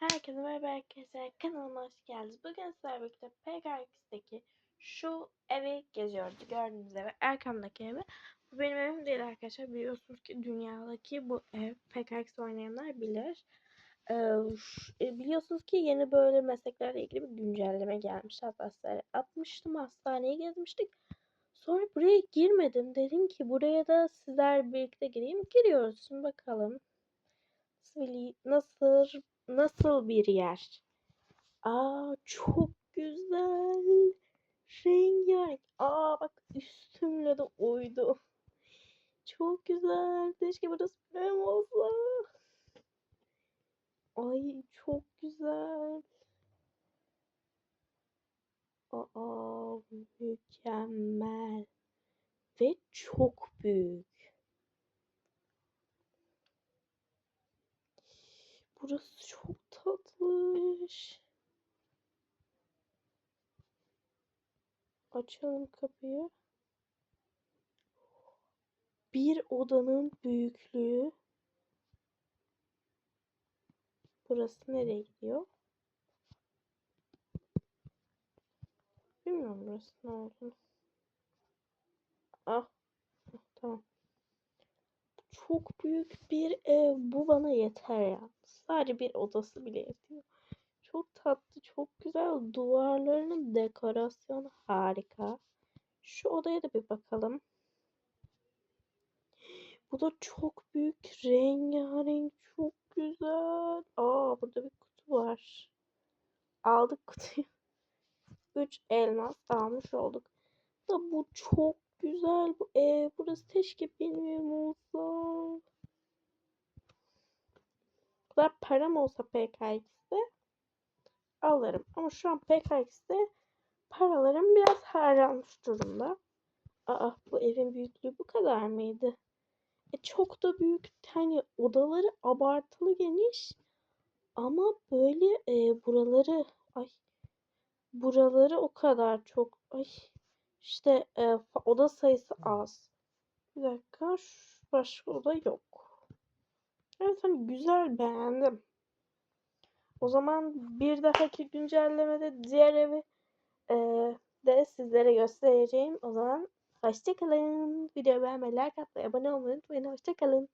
Herkese merhaba arkadaşlar. Kanalıma hoş geldiniz. Bugün sizlerle birlikte PKX'deki şu evi geziyoruz. Gördüğünüz evi. Arkamdaki evi. Bu benim evim değil arkadaşlar. Biliyorsunuz ki dünyadaki bu ev PKX oynayanlar bilir. Ee, e, biliyorsunuz ki yeni böyle mesleklerle ilgili bir güncelleme gelmiş. Hatta size atmıştım. Hastaneyi gezmiştik. Sonra buraya girmedim. Dedim ki buraya da sizler birlikte gireyim. Giriyoruz. Şimdi bakalım. Nasıl nasıl bir yer? Aa çok güzel. Rengarenk. Aa bak üstümle de uydu. Çok güzel. Keşke burası benim olsa. Ay çok güzel. Aa mükemmel. Ve çok büyük. Burası çok tatlış. Açalım kapıyı. Bir odanın büyüklüğü. Burası nereye gidiyor? Bilmiyorum burası ne. Ah. ah, Tamam. Çok büyük bir ev. Bu bana yeter ya. Sadece bir odası bile yetiyor. Çok tatlı, çok güzel. Duvarlarının dekorasyonu harika. Şu odaya da bir bakalım. Bu da çok büyük, rengarenk, çok güzel. Aa, burada bir kutu var. Aldık kutuyu. 3 elmas almış olduk. Da bu çok güzel bu ev. Burası keşke evim olsa. Kadar param olsa PKX'de alırım. Ama şu an PKX'de paralarım biraz harcanmış durumda. Aa bu evin büyüklüğü bu kadar mıydı? E, çok da büyük hani odaları abartılı geniş ama böyle e, buraları ay buraları o kadar çok ay işte e, oda sayısı az. Bir dakika başka oda yok. Evet hani güzel beğendim. O zaman bir dahaki güncellemede diğer evi e, de sizlere göstereceğim. O zaman hoşçakalın. Videoyu beğenmeyi, like atmayı, abone olmayı unutmayın. Hoşçakalın.